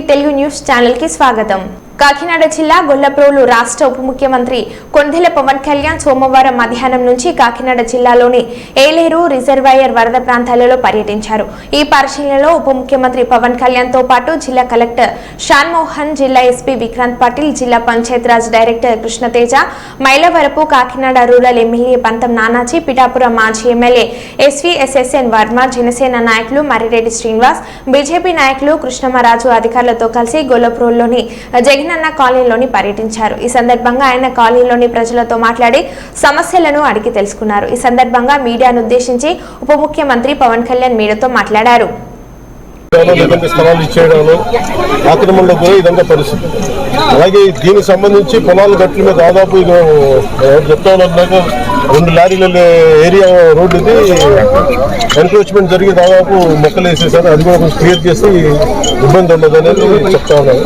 TV news channel की स्वागतम। కాకినాడ జిల్లా గొల్లప్రోలు రాష్ట్ర ఉప ముఖ్యమంత్రి కొండెల పవన్ కళ్యాణ్ సోమవారం మధ్యాహ్నం నుంచి కాకినాడ జిల్లాలోని ఏలేరు రిజర్వాయర్ వరద ప్రాంతాలలో పర్యటించారు. ఈ పరిశీలనలో ఉప ముఖ్యమంత్రి పవన్ కళ్యాణ్తో పాటు జిల్లా కలెక్టర్ షాన్మోహన్ జిల్లా ఎస్పీ విక్రాంత్ పాటిల్ జిల్లా Panchayati Raj director Krishna Teja Mylavarapu Kakinada rural MLA Pantham Nanaji Pithapuram మాజీ ఎమ్మెల్యే ఎస్వీఎస్ఎస్ఎన్ వర్మ జనసేన నాయకులు మర్రిరెడ్డి శ్రీనివాస్ బీజేపీ నాయకులు కృష్ణమరాజు అధికారులతో కలిసి గొల్లప్రోల్లోని జగనన్న కాలనీలోని పర్యటించారు. ఈ సందర్భంగా ఆయన కాలనీలోని ప్రజలతో మాట్లాడి సమస్యలను అడిగి తెలుసుకున్నారు. ఈ సందర్భంగా మీడియాను ఉద్దేశించి ఉప ముఖ్యమంత్రి పవన్ కళ్యాణ్ మీడియాతో మాట్లాడారు. స్థలాలు ఇచ్చేయడాలు ఆక్రమణలో కూడా ఇదంతా పరిస్థితి అలాగే దీనికి సంబంధించి పొలాల గట్ల మీద దాదాపు ఇది ఎవరు చెప్తా ఉన్నారు రెండు లారీల ఏరియా రోడ్డు ఇది. ఎన్క్రోచ్మెంట్ జరిగి దాదాపు మొక్కలు వేసేసారు. అది కూడా కొంచెం క్లియర్ చేసి ఇబ్బంది ఉండదు అనేది చెప్తా ఉన్నాను.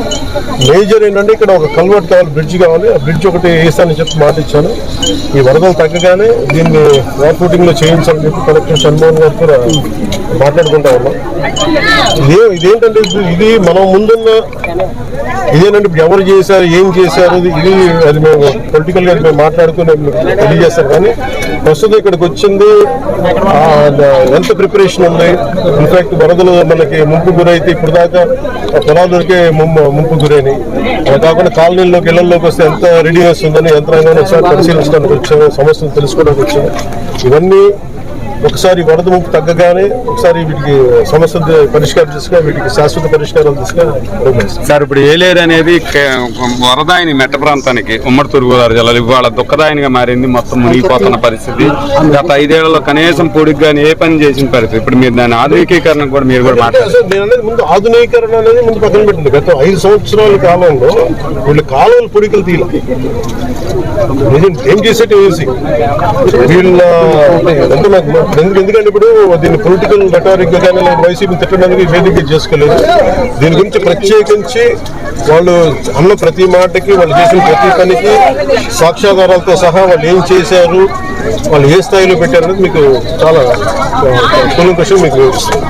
మేజర్ ఏంటంటే ఇక్కడ ఒక కల్వర్ట్ కావాలి బ్రిడ్జ్ కావాలి. ఆ బ్రిడ్జ్ ఒకటి వేస్తానని చెప్పి మాట ఇచ్చాను. ఈ వరదలు తగ్గగానే దీన్ని వాటర్లో చేయించాలని చెప్పి కలెక్టర్ చంద్రబాబు గారు కూడా మాట్లాడుకుంటా ఉన్నాం. ఇదే ఇదేంటంటే ఇది- ఇది మనం ముందున్న ఇదేనంటే ఇప్పుడు ఎవరు చేశారు ఏం చేశారు ఇది అది మేము పొలిటికల్గా మేము మాట్లాడుకుని తెలియజేస్తాం కానీ ప్రస్తుతం ఇక్కడికి వచ్చింది ఎంత ప్రిపరేషన్ ఉంది? ఇన్ఫాక్ట్ వరదలు మనకి ముంపు గురైతే ఇప్పుడు దాకా ఆ పొలాలకే ముంపు ముంపు గురైనాయి. కాకుండా కాలనీల్లోకి ఇళ్ళలోకి వస్తే ఎంత రెడీనెస్ ఉందని యంత్రాంగాన్ని ఒకసారి పరిశీలించడానికి వచ్చాము సమస్యలు తెలుసుకోవడానికి వచ్చాము. ఇవన్నీ ఒకసారి వరద ముప్పు తగ్గగానే ఒకసారి వీటికి సమస్యలు పరిష్కారం చేసుకుని వీటికి శాశ్వత పరిష్కారాలు తీసుకుని సార్. ఇప్పుడు ఏలేరు అనేది వరదాయిని మెట్ట ప్రాంతానికి ఉమ్మడి తూర్పుగోదావరి జిల్లాలో ఇవాళ దుఃఖదాయినిగా మారింది మొత్తం మునిగిపోతున్న పరిస్థితి. గత ఐదేళ్ళలో కనీసం పొడికి కానీ ఏ పని చేసిన పరిస్థితి? ఇప్పుడు మీరు దాని ఆధునికీకరణ కూడా మీరు కూడా మాట్లాడారు. ముందు ఆధునీకరణ అనేది ముందు పక్కన పెట్టింది. గత ఐదు సంవత్సరాల కాలంలో వీళ్ళు కాలువలు పొడికలు తీయాలి. ఏం చేసేటి వీళ్ళ అంటే ఎందుకంటే ఇప్పుడు దీన్ని పొలిటికల్ రెటారిక్ గానీ లేదా వైసీపీ తిట్టడానికి వేదిక చేసుకోలేదు దీని గురించి ప్రత్యేకించి వాళ్ళు అన్న ప్రతి మాటకి వాళ్ళు చేసిన ప్రతి పనికి సాక్ష్యాధారాలతో సహా వాళ్ళు ఏం చేశారు వాళ్ళు ఏ స్థాయిలో పెట్టారు అనేది మీకు చాలా కూలంకషం మీకు వివరిస్తాను.